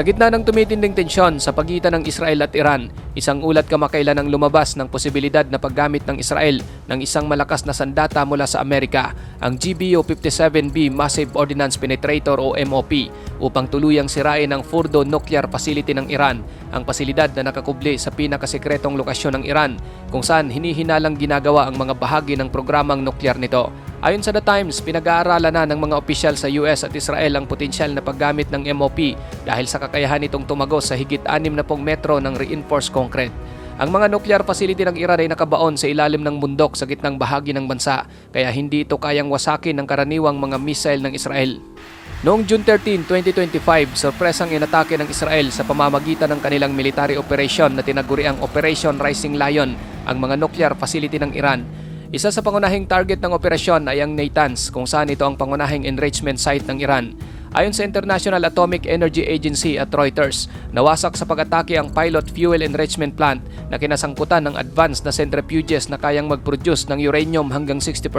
Sa gitna ng tumitinding tensyon sa pagitan ng Israel at Iran, isang ulat kamakailan ang lumabas ng posibilidad na paggamit ng Israel ng isang malakas na sandata mula sa Amerika, ang GBU-57B Massive Ordnance Penetrator o MOP, upang tuluyang sirain ang Fordo Nuclear Facility ng Iran, ang pasilidad na nakakubli sa pinakasekretong lokasyon ng Iran, kung saan hinihinalang ginagawa ang mga bahagi ng programang nuklear nito. Ayon sa The Times, pinag-aaralan na ng mga opisyal sa US at Israel ang potensyal na paggamit ng MOP dahil sa kakayahan nitong tumagos sa higit 60 metro ng reinforced concrete. Ang mga nuclear facility ng Iran ay nakabaon sa ilalim ng bundok sa gitnang bahagi ng bansa, kaya hindi ito kayang wasakin ng karaniwang mga missile ng Israel. Noong June 13, 2025, sorpresang inatake ng Israel sa pamamagitan ng kanilang military operation na tinaguriang Operation Rising Lion ang mga nuclear facility ng Iran isa sa pangunahing target ng operasyon ay ang Natanz kung saan ito ang pangunahing enrichment site ng Iran. Ayon sa International Atomic Energy Agency at Reuters, nawasak sa pag-atake ang pilot fuel enrichment plant na kinasangkutan ng advanced na centrifuges na kayang mag-produce ng uranium hanggang 60%.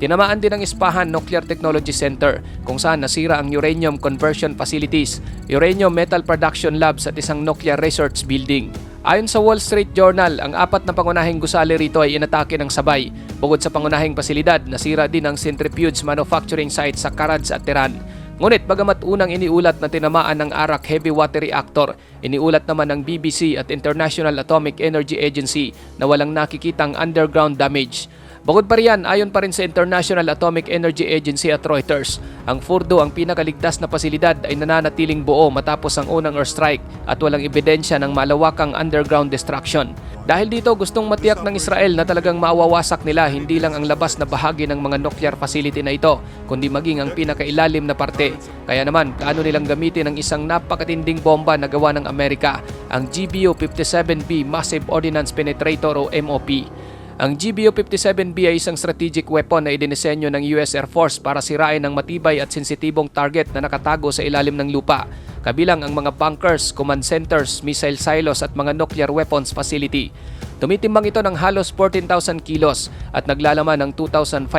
Tinamaan din ang Ispahan Nuclear Technology Center kung saan nasira ang uranium conversion facilities, uranium metal production labs at isang nuclear research building. Ayon sa Wall Street Journal, ang apat na pangunahing gusali rito ay inatake ng sabay. Bukod sa pangunahing pasilidad, nasira din ang centrifuge manufacturing site sa Karaj at Tehran. Ngunit bagamat unang iniulat na tinamaan ng Arak Heavy Water Reactor, iniulat naman ng BBC at International Atomic Energy Agency na walang nakikitang underground damage. Bukod pa riyan, ayon pa rin sa International Atomic Energy Agency at Reuters, ang Fordo ang pinakaligtas na pasilidad ay nananatiling buo matapos ang unang airstrike at walang ebidensya ng malawakang underground destruction. Dahil dito gustong matiyak ng Israel na talagang mawawasak nila hindi lang ang labas na bahagi ng mga nuclear facility na ito, kundi maging ang pinakailalim na parte. Kaya naman, paano nilang gamitin ang isang napakatinding bomba na gawa ng Amerika, ang GBU-57B Massive Ordnance Penetrator o MOP. Ang GBU-57B ay isang strategic weapon na idinisenyo ng US Air Force para sirain ang matibay at sensitibong target na nakatago sa ilalim ng lupa, kabilang ang mga bunkers, command centers, missile silos at mga nuclear weapons facility. Tumitimbang ito ng halos 14,000 kilos at naglalaman ng 2,500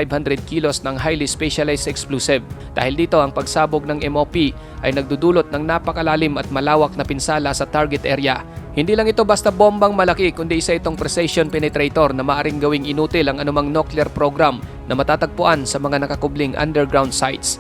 kilos ng highly specialized explosive. Dahil dito ang pagsabog ng MOP ay nagdudulot ng napakalalim at malawak na pinsala sa target area hindi lang ito basta bombang malaki kundi isa itong precision penetrator na maaring gawing inutil ang anumang nuclear program na matatagpuan sa mga nakakubling underground sites.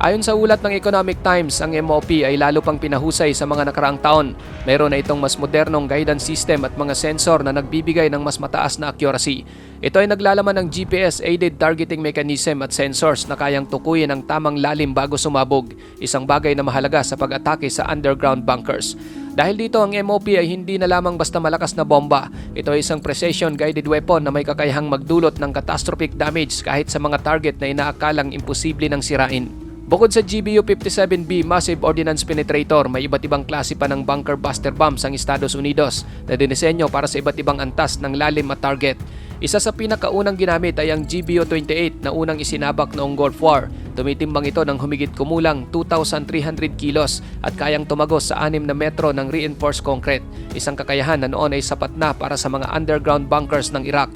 Ayon sa ulat ng Economic Times, ang MOP ay lalo pang pinahusay sa mga nakaraang taon. Meron na itong mas modernong guidance system at mga sensor na nagbibigay ng mas mataas na accuracy. Ito ay naglalaman ng GPS-aided targeting mechanism at sensors na kayang tukuyin ang tamang lalim bago sumabog, isang bagay na mahalaga sa pag-atake sa underground bunkers. Dahil dito ang MOP ay hindi na lamang basta malakas na bomba. Ito ay isang precision guided weapon na may kakayahang magdulot ng catastrophic damage kahit sa mga target na inaakalang imposible ng sirain. Bukod sa GBU-57B Massive Ordnance Penetrator, may iba't ibang klase pa ng bunker buster bombs ang Estados Unidos na dinisenyo para sa iba't ibang antas ng lalim at target. Isa sa pinakaunang ginamit ay ang GBU-28 na unang isinabak noong Gulf War. Tumitimbang ito ng humigit kumulang 2,300 kilos at kayang tumagos sa 6 na metro ng reinforced concrete, isang kakayahan na noon ay sapat na para sa mga underground bunkers ng Iraq.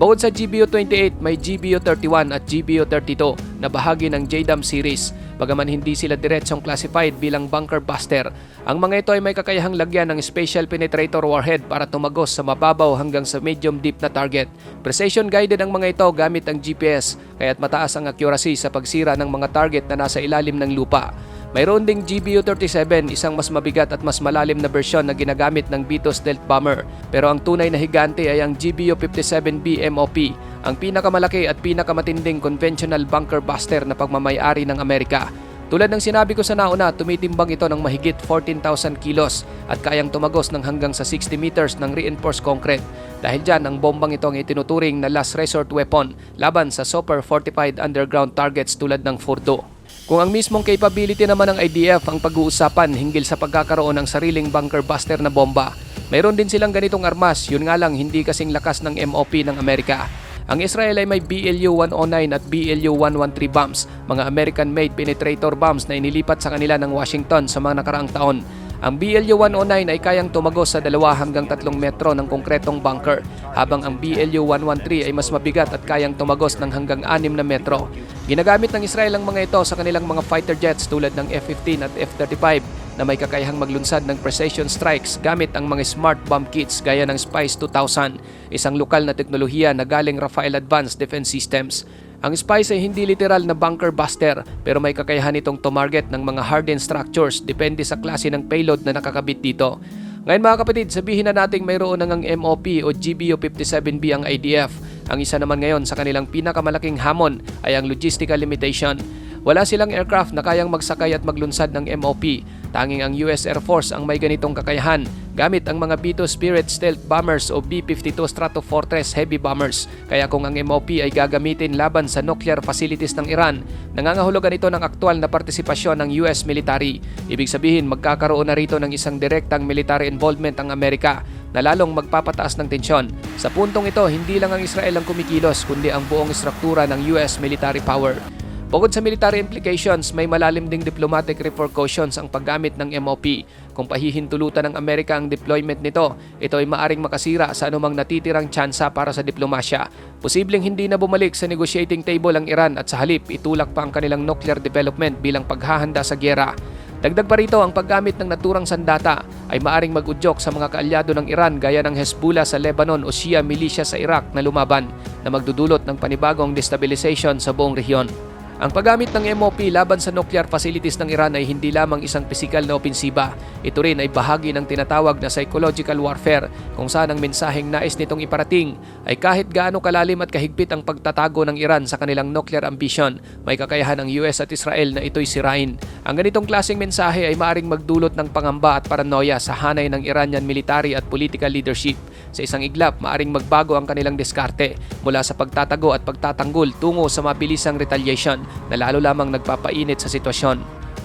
Bukod sa GBU-28, may GBU-31 at GBU-32 na bahagi ng JDAM series. Bagaman hindi sila diretsong classified bilang bunker buster, ang mga ito ay may kakayahang lagyan ng special penetrator warhead para tumagos sa mababaw hanggang sa medium deep na target. Precision guided ang mga ito gamit ang GPS, kaya't mataas ang accuracy sa pagsira ng mga target na nasa ilalim ng lupa. Mayroon ding GBU-37, isang mas mabigat at mas malalim na bersyon na ginagamit ng B-2 stealth bomber. Pero ang tunay na higante ay ang GBU-57B MOP, ang pinakamalaki at pinakamatinding conventional bunker buster na pagmamayari ng Amerika. Tulad ng sinabi ko sa nauna, tumitimbang ito ng mahigit 14,000 kilos at kayang tumagos ng hanggang sa 60 meters ng reinforced concrete. Dahil dyan, ang bombang ito ang itinuturing na last resort weapon laban sa super fortified underground targets tulad ng Fordo. Kung ang mismong capability naman ng IDF ang pag-uusapan hinggil sa pagkakaroon ng sariling bunker buster na bomba, mayroon din silang ganitong armas, yun nga lang hindi kasing lakas ng MOP ng Amerika. Ang Israel ay may BLU-109 at BLU-113 bombs, mga American-made penetrator bombs na inilipat sa kanila ng Washington sa mga nakaraang taon. Ang BLU-109 ay kayang tumagos sa 2 hanggang 3 metro ng konkretong bunker, habang ang BLU-113 ay mas mabigat at kayang tumagos ng hanggang 6 na metro. Ginagamit ng Israel ang mga ito sa kanilang mga fighter jets tulad ng F-15 at F-35 na may kakayahang maglunsad ng precision strikes gamit ang mga smart bomb kits gaya ng Spice 2000, isang lokal na teknolohiya na galing Rafael Advanced Defense Systems. Ang Spice ay hindi literal na bunker buster pero may kakayahan itong tumarget ng mga hardened structures depende sa klase ng payload na nakakabit dito. Ngayon mga kapatid, sabihin na nating mayroon na ngang MOP o GBU-57B ang IDF. Ang isa naman ngayon sa kanilang pinakamalaking hamon ay ang logistical limitation. Wala silang aircraft na kayang magsakay at maglunsad ng MOP. Tanging ang US Air Force ang may ganitong kakayahan gamit ang mga B-2 Spirit Stealth Bombers o B-52 Stratofortress Heavy Bombers. Kaya kung ang MOP ay gagamitin laban sa nuclear facilities ng Iran, nangangahulugan ito ng aktwal na partisipasyon ng US military. Ibig sabihin magkakaroon na rito ng isang direktang military involvement ang Amerika na lalong magpapataas ng tensyon. Sa puntong ito, hindi lang ang Israel ang kumikilos kundi ang buong struktura ng US military power. Bukod sa military implications, may malalim ding diplomatic repercussions ang paggamit ng MOP. Kung pahihintulutan ng Amerika ang deployment nito, ito ay maaring makasira sa anumang natitirang tsansa para sa diplomasya. Posibleng hindi na bumalik sa negotiating table ang Iran at sa halip itulak pa ang kanilang nuclear development bilang paghahanda sa gyera. Dagdag pa rito, ang paggamit ng naturang sandata ay maaring mag-udyok sa mga kaalyado ng Iran gaya ng Hezbollah sa Lebanon o Shia militia sa Iraq na lumaban na magdudulot ng panibagong destabilization sa buong rehiyon. Ang paggamit ng MOP laban sa nuclear facilities ng Iran ay hindi lamang isang pisikal na opensiba. Ito rin ay bahagi ng tinatawag na psychological warfare kung saan ang mensaheng nais nitong iparating ay kahit gaano kalalim at kahigpit ang pagtatago ng Iran sa kanilang nuclear ambition, may kakayahan ng US at Israel na ito'y sirain. Ang ganitong klaseng mensahe ay maaring magdulot ng pangamba at paranoia sa hanay ng Iranian military at political leadership. Sa isang iglap, maaring magbago ang kanilang diskarte mula sa pagtatago at pagtatanggol tungo sa mabilisang retaliation na lalo lamang nagpapainit sa sitwasyon.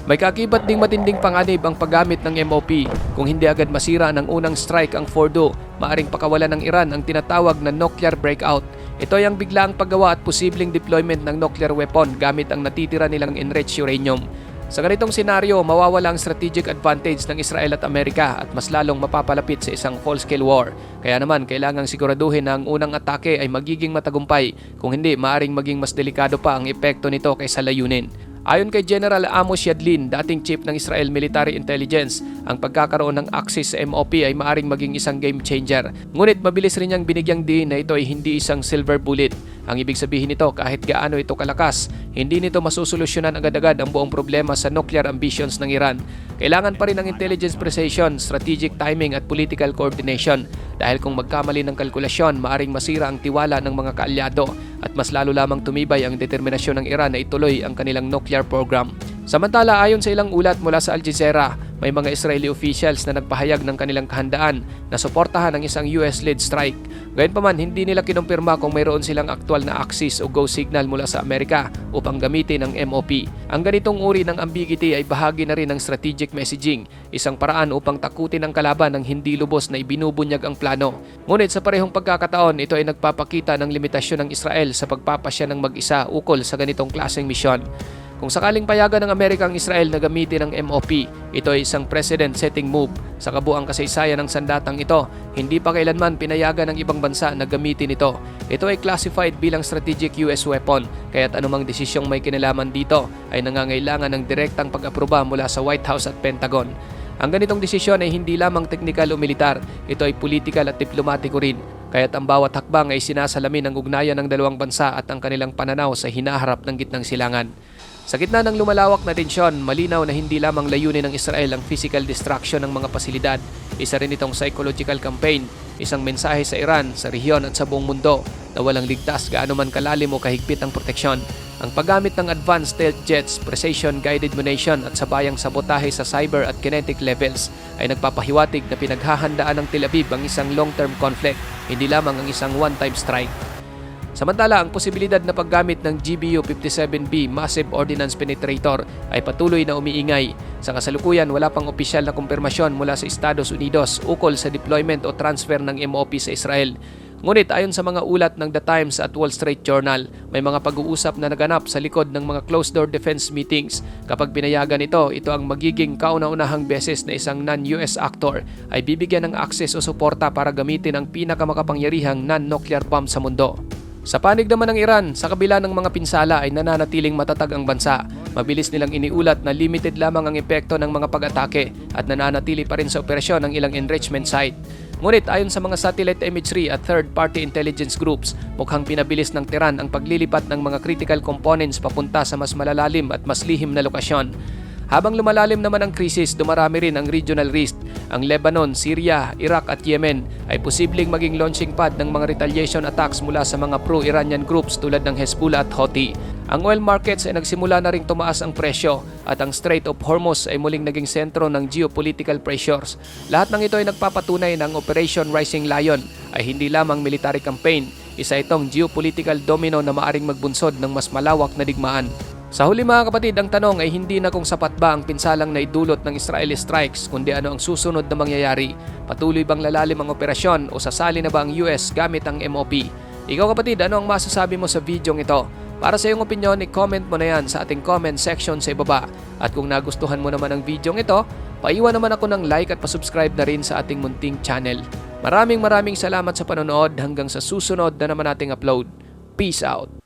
May kakibat ding matinding panganib ang paggamit ng MOP. Kung hindi agad masira ng unang strike ang Fordo, maaring pakawalan ng Iran ang tinatawag na nuclear breakout. Ito ay ang biglaang paggawa at posibleng deployment ng nuclear weapon gamit ang natitira nilang enriched uranium. Sa ganitong senaryo, mawawala ang strategic advantage ng Israel at Amerika at mas lalong mapapalapit sa isang full-scale war. Kaya naman, kailangang siguraduhin na ang unang atake ay magiging matagumpay. Kung hindi, maaring maging mas delikado pa ang epekto nito kaysa layunin. Ayon kay General Amos Yadlin, dating chief ng Israel Military Intelligence, ang pagkakaroon ng access sa MOP ay maaring maging isang game changer. Ngunit mabilis rin niyang binigyang diin na ito ay hindi isang silver bullet. Ang ibig sabihin nito, kahit gaano ito kalakas, hindi nito masusolusyonan agad-agad ang buong problema sa nuclear ambitions ng Iran. Kailangan pa rin ng intelligence precision, strategic timing at political coordination dahil kung magkamali ng kalkulasyon, maaring masira ang tiwala ng mga kaalyado at mas lalo lamang tumibay ang determinasyon ng Iran na ituloy ang kanilang nuclear program. Samantala, ayon sa ilang ulat mula sa Al Jazeera, may mga Israeli officials na nagpahayag ng kanilang kahandaan na suportahan ang isang US-led strike. Gayunpaman, hindi nila kinumpirma kung mayroon silang aktwal na axis o go signal mula sa Amerika upang gamitin ang MOP. Ang ganitong uri ng ambiguity ay bahagi na rin ng strategic messaging, isang paraan upang takutin ang kalaban ng hindi lubos na ibinubunyag ang plano. Ngunit sa parehong pagkakataon, ito ay nagpapakita ng limitasyon ng Israel sa pagpapasya ng mag-isa ukol sa ganitong klaseng misyon. Kung sakaling payagan ng Amerika ang Israel na gamitin ang MOP, ito ay isang precedent-setting move. Sa kabuang kasaysayan ng sandatang ito, hindi pa kailanman pinayagan ng ibang bansa na gamitin ito. Ito ay classified bilang strategic US weapon, kaya't anumang desisyong may kinalaman dito ay nangangailangan ng direktang pag-aproba mula sa White House at Pentagon. Ang ganitong desisyon ay hindi lamang teknikal o militar, ito ay politikal at diplomatiko rin. Kaya't ang bawat hakbang ay sinasalamin ng ugnayan ng dalawang bansa at ang kanilang pananaw sa hinaharap ng gitnang silangan. Sa gitna ng lumalawak na tensyon, malinaw na hindi lamang layunin ng Israel ang physical destruction ng mga pasilidad. Isa rin itong psychological campaign, isang mensahe sa Iran, sa rehiyon at sa buong mundo na walang ligtas gaano man kalalim o kahigpit ang proteksyon. Ang paggamit ng advanced stealth jets, precision-guided munition at sabayang sabotahe sa cyber at kinetic levels ay nagpapahiwatig na pinaghahandaan ng Tel Aviv ang isang long-term conflict, hindi lamang ang isang one-time strike. Samantala, ang posibilidad na paggamit ng GBU-57B Massive Ordnance Penetrator ay patuloy na umiingay. Sa kasalukuyan, wala pang opisyal na kumpirmasyon mula sa Estados Unidos ukol sa deployment o transfer ng MOP sa Israel. Ngunit ayon sa mga ulat ng The Times at Wall Street Journal, may mga pag-uusap na naganap sa likod ng mga closed-door defense meetings. Kapag pinayagan ito, ito ang magiging kauna-unahang beses na isang non-US actor ay bibigyan ng access o suporta para gamitin ang pinakamakapangyarihang non-nuclear bomb sa mundo. Sa panig naman ng Iran, sa kabila ng mga pinsala ay nananatiling matatag ang bansa. Mabilis nilang iniulat na limited lamang ang epekto ng mga pag-atake at nananatili pa rin sa operasyon ng ilang enrichment site. Ngunit ayon sa mga satellite imagery at third-party intelligence groups, mukhang pinabilis ng Tehran ang paglilipat ng mga critical components papunta sa mas malalalim at mas lihim na lokasyon. Habang lumalalim naman ang krisis, dumarami rin ang regional risk. Ang Lebanon, Syria, Iraq at Yemen ay posibleng maging launching pad ng mga retaliation attacks mula sa mga pro-Iranian groups tulad ng Hezbollah at Houthi. Ang oil markets ay nagsimula na ring tumaas ang presyo at ang Strait of Hormuz ay muling naging sentro ng geopolitical pressures. Lahat ng ito ay nagpapatunay na ang Operation Rising Lion ay hindi lamang military campaign, isa itong geopolitical domino na maaring magbunsod ng mas malawak na digmaan. Sa huli mga kapatid, ang tanong ay hindi na kung sapat ba ang pinsalang na idulot ng Israeli strikes, kundi ano ang susunod na mangyayari. Patuloy bang lalalim ang operasyon o sasali na ba ang US gamit ang MOP? Ikaw kapatid, ano ang masasabi mo sa videong ito? Para sa iyong opinion, i-comment mo na yan sa ating comment section sa ibaba. At kung nagustuhan mo naman ang videong ito, paiwan naman ako ng like at pasubscribe na rin sa ating munting channel. Maraming maraming salamat sa panonood hanggang sa susunod na naman nating upload. Peace out!